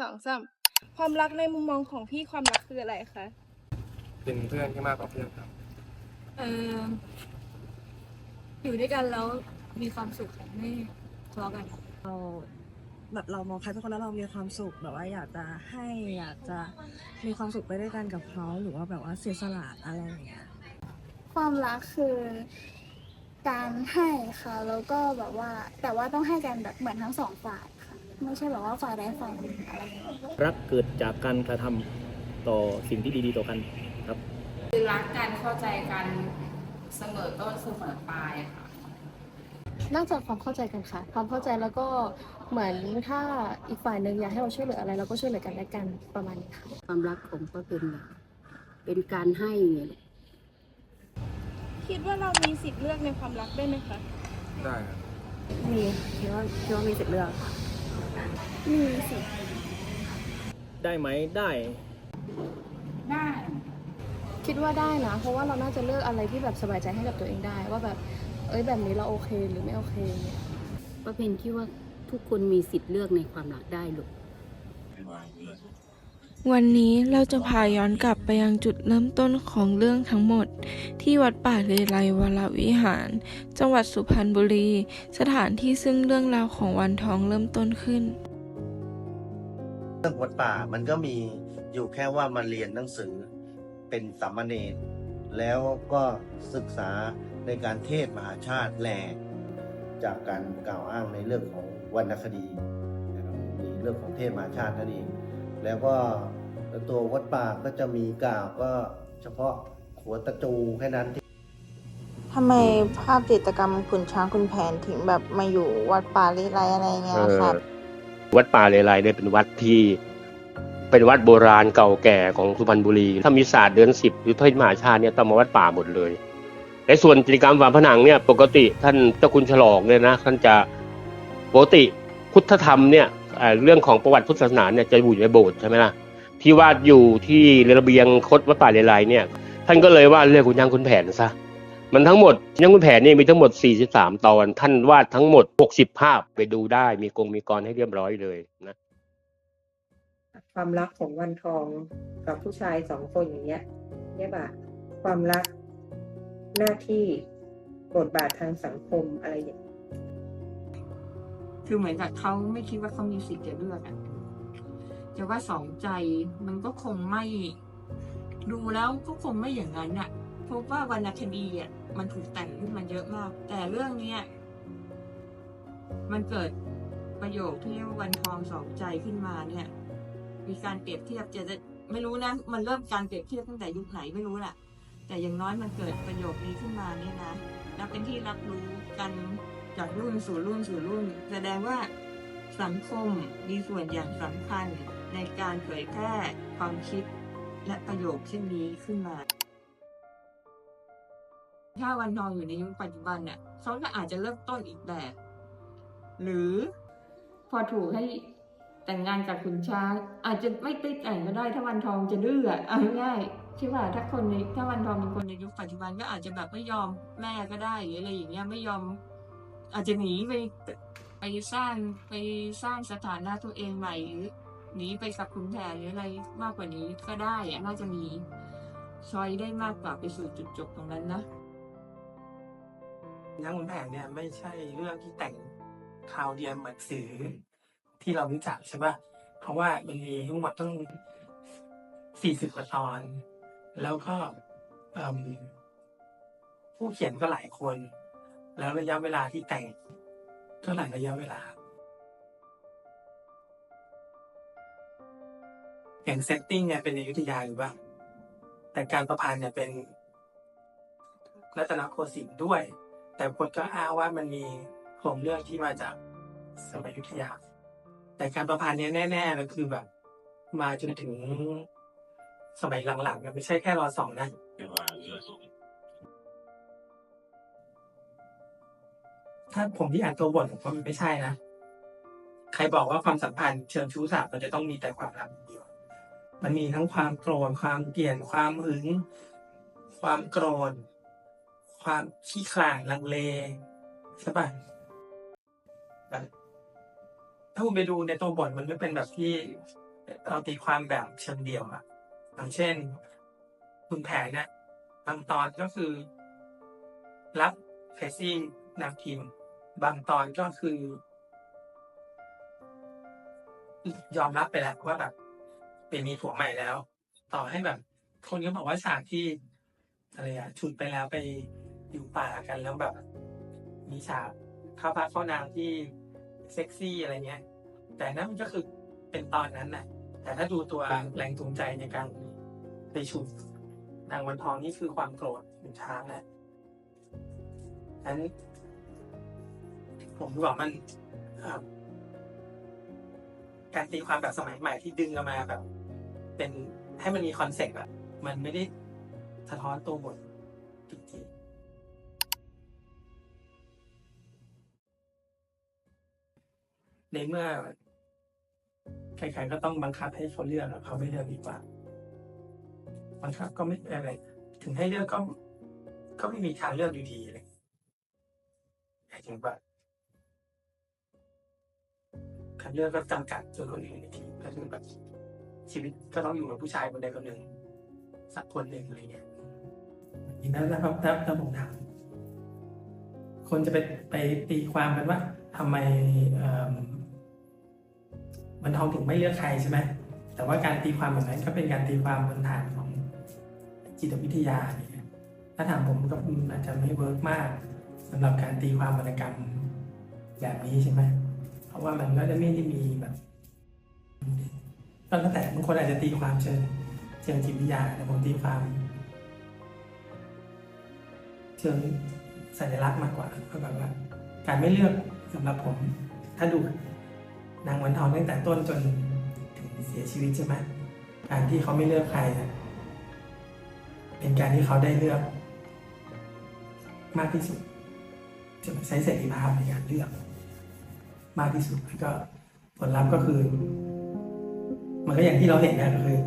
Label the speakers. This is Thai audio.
Speaker 1: สองสามความรักในมุมมองของพี่ความรักคืออะไรคะ
Speaker 2: เป็นเพื่อนที่มากกว่าเพื่อนครับ
Speaker 3: เอออยู่ด้วยกันแล้วมีความสุขไม่ทะเลาะกัน
Speaker 4: เราแบบเรามองใครเป็นคนแล้วเรามีความสุขแบบว่าอยากจะให้อยากจะมีความสุขไปด้วยกันกับเขาหรือว่าแบบว่าเสียสละอะไรอย่างเงี้ย
Speaker 5: ความรักคือการให้ค่ะแล้วก็แบบว่าแต่ว่าต้องให้กันแบบเหมือนทั้งสองฝ่ายค่ะ ไม่ใช่แบบว่าฝ่ายใดฝ่ายหนึ่งอะไรอย่างเงี้ย
Speaker 6: รักเกิดจากการกระทำต่อสิ่งที่ดีๆต่อกันครับ
Speaker 7: คือรักกันเข้าใจกันเสมอต้นเสมอปลายค่ะ
Speaker 8: นอกจากความเข้าใจกันค่ะ ความเข้าใจแล้วก็เหมือนถ้าอีกฝ่ายหนึ่งอยากให้เราช่วยเหลืออะไรเราก็ช่วยเหลือกันและกันประมาณนี้ค่ะ
Speaker 9: ความรักผมก็เป็นแบบเป็นการให้ไงลูก
Speaker 1: คิดว่าเรามีสิทธิ์เลือกในความรักได้ไหมคะ
Speaker 2: ได้ครับ
Speaker 4: มีคิดว่าคิดว่ามีสิทธิ์เลือกค่ะ
Speaker 5: มีสิ
Speaker 6: ได้ไหมได้
Speaker 7: ได้
Speaker 8: คิดว่าได้นะ เพราะว่าเราน่าจะเลือกอะไรที่แบบสบายใจให้กับตัวเองได้ ว่าแบบ เอ้ยแบบนี้เราโอเคหรือไม่โอเคเนี่ย
Speaker 9: ป้าเพนคิดว่าทุกคนมีสิทธิ์เลือกในความรักได้ลูก
Speaker 10: วันนี้เราจะพาย้อนกลับไปยังจุดเริ่มต้นของเรื่องทั้งหมด ที่วัดป่าเลไลวรวิหาร จังหวัดสุพรรณบุรี สถานที่ซึ่งเรื่องราวของวันทองเริ่มต้นขึ้น
Speaker 11: เรื่องวัดป่ามันก็มีอยู่แค่ว่ามาเรียนหนังสือเป็นสามเณรแล้วก็ศึกษาในการเทศมหาชาติแหลกจากการกล่าวอ้างในเรื่องของวรรณคดีนะครับมีเรื่องของเทศมหาชาตินั่นเองแล้วก็ตัววัดป่าก็จะมีกล่าวก็เฉพาะขัวตะจูแค่นั้น
Speaker 12: ทำไมภาพจิตรกรรมขุนช้างขุนแผนถึงแบบมาอยู่วัดป่าลิไลอะไรเงี้ยครับ
Speaker 13: วัดป่าเลไลเนี่ยเป็นวัดที่เป็นวัดโบราณเก่าแก่ของสุพรรณบุรี ถ้ามีศาสตร์เดือนสิบหรือเทศมหาชาติเนี่ยต้องมาวัดป่าหมดเลยในส่วนกิจกรรมฝาผนังเนี่ยปกติท่านเจ้าคุณฉลองเนี่ยนะท่านจะปกติพุทธธรรมเนี่ยเรื่องของประวัติพุทธศาสนาเนี่ยจะอยู่ในโบสถ์ใช่ไหมล่ะที่วาดอยู่ที่ระเบียงคดวัดป่าเลไลเนี่ยท่านก็เลยว่าดเรื่องคุณยังคุณแผนซะ มันทั้งหมดยังคุณแผนเนี่ยมีทั้งหมด 43 ตอน ท่านวาดทั้งหมด 60 ภาพไปดูได้ มีกงมีกรให้เรียบร้อยเลยนะ
Speaker 14: ความรักของวันทองกับผู้ชายสองคนอย่างเงี้ยเนี่ยแบบความรักหน้าที่บทบาททางสังคมอะไรอย่างเงี้ย
Speaker 7: คือเหมือนกับเขาไม่คิดว่าเขามีสิทธิ์จะเลือกอะจะว่าสองใจมันก็คงไม่ ดูแล้วก็คงไม่อย่างนั้นอะเพราะว่าวรรณคดีอะ มันถูกแต่งขึ้นมาเยอะมาก แต่เรื่องเนี้ยมันเกิดประโยคที่เรียกว่าวันทองสองใจขึ้นมาเนี่ย มีการเปรียบเทียบจะจะไม่รู้นะ มันเริ่มการเปรียบเทียบตั้งแต่ยุคไหนไม่รู้แหละแต่อย่างน้อยมันเกิดประโยคนี้ขึ้นมาเนี่ยนะแล้วเป็นที่รับรู้กันจากรุ่นสู่รุ่นสู่รุ่น แสดงว่าสังคมมีส่วนอย่างสำคัญในการเผยแพร่ความคิดและประโยคเช่นนี้ขึ้นมา ถ้าวันทองอยู่ในยุคปัจจุบันเนี่ยเขาก็อาจจะเริ่มต้นอีกแบบ หรือพอถูกให้แต่งงานกับขุนช้างอาจจะไม่ได้แต่งก็ได้ถ้าวันทองจะดื้อเอาง่ายๆที่ว่าถ้าคนในถ้าวันทองเป็นคนในยุคปัจจุบันก็อาจจะแบบไม่ยอมแม่ก็ได้หรืออะไรอย่างเงี้ยไม่ยอม อาจจะหนีไปไปสร้างไปสร้างสถานะตัวเองใหม่หรือหนีไปกับคุณแผนหรืออะไรมากกว่านี้ก็ได้อะน่าจะมีชอยได้มากกว่าไปสู่จุดจบตรงนั้นนะ
Speaker 15: นางขุนแผนเนี่ยไม่ใช่เรื่องที่แต่งคราวเดียวเหมือนสื่อที่เรารู้จักใช่ปะเพราะว่ามันมีทั้งหมดต้องสี่สิบกว่าตอน แล้วก็ผู้เขียนก็หลายคน แล้วระยะเวลาที่แต่งก็หลายระยะเวลา อย่างเซตติ้งเนี่ยเป็นอยุธยาหรือว่าแต่การประพันธ์เนี่ยเป็นรัตนโกสินทร์ด้วย แต่คนก็อ้างว่ามันมีโครงเรื่องที่มาจากสมัยยุทธยา แต่การประพันธ์เนี่ยแน่ๆเลยคือแบบ มาจนถึงสมัยหลังๆอะไม่ใช่แค่รอสองนะถ้าผมที่อ่านตัวบทผมว่ามันไม่ใช่นะ ใครบอกว่าความสัมพันธ์เชิงชู้สาวมันจะต้องมีแต่ความรักเดียว มันมีทั้งความโกรธความเกลียดความหึง ความโกรธ ความขี้ขลาดลังเลใช่ปะถ้าคุณไปดูในตัวบทมันไม่เป็นแบบที่เราตีความแบบเชิงเดียวอะอย่างเช่น คุณแผนเนี่ยบางตอนก็คือ รับเฟซี่นางพิมบางตอนก็คือยอมรับไปแล้วว่าแบบ เป็นมีผัวใหม่แล้ว ต่อให้แบบ คนก็บอกว่าฉากที่อะไรอะฉุดไปแล้วไป อยู่ป่ากันแล้วแบบ มีฉากเข้าพระเข้านางที่เซ็กซี่อะไรเงี้ย แต่นั่นมันก็คือเป็นตอนนั้นน่ะ แต่ถ้าดูตัวแรงจูงใจในการไปฉุดนางวันทองนี่คือความโกรธของช้างแหละนั้นผมบอกมันเอ่อการตีความแบบสมัยใหม่ที่ดึงออกมาแบบ เป็นให้มันมีคอนเซ็ปต์อะมันไม่ได้สะท้อนตัวบทจริงๆ ในเมื่อใครๆก็ต้องบังคับให้เขาเลือกเขาไม่เลือกดีกว่าบังคับก็ไม่อะไร ถึงให้เลือกก็ ก็ไม่มีทางเลือกอยู่ดีเลยหมายถึงว่าการเลือกก็จำกัดจนคนอื่นในทีก็คือแบบชีวิตก็ต้องอยู่กับผู้ชายคนใดคนหนึ่ง สักคนหนึ่งอะไรเงี้ยอย่างนั้นนะครับถ้าถ้าผมถามคนจะไปไปตีความกันว่าทำไมเอิ่ มันทองถึงไม่เลือกใครใช่ไหมแต่ว่าการตีความแบบนั้นก็เป็นการตีความบนฐานของจิตวิทยาเนี่ยถ้าถามผมก็อาจจะไม่เวิร์กมากสำหรับการตีความวรรณกรรมแบบนี้ใช่ไหมเพราะว่ามันก็จะไม่ได้มีแบบก็แล้วแต่บางคนอาจจะตีความเชิงเชิงจิตวิทยาแต่ผมตีความ เชิงสัญลักษณ์มากกว่าก็แบบว่า การไม่เลือกสำหรับผม ถ้าดู นางวันทองตั้งแต่ต้นจนถึงเสียชีวิตใช่ไหมการที่เขาไม่เลือกใครนะเป็นการที่เขาได้เลือก มากที่สุดจะใช้เสรีภาพในการเลือก มากที่สุดแล้วก็ผลลัพธ์ก็คือ มันก็อย่างที่เราเห็นนะก็คือ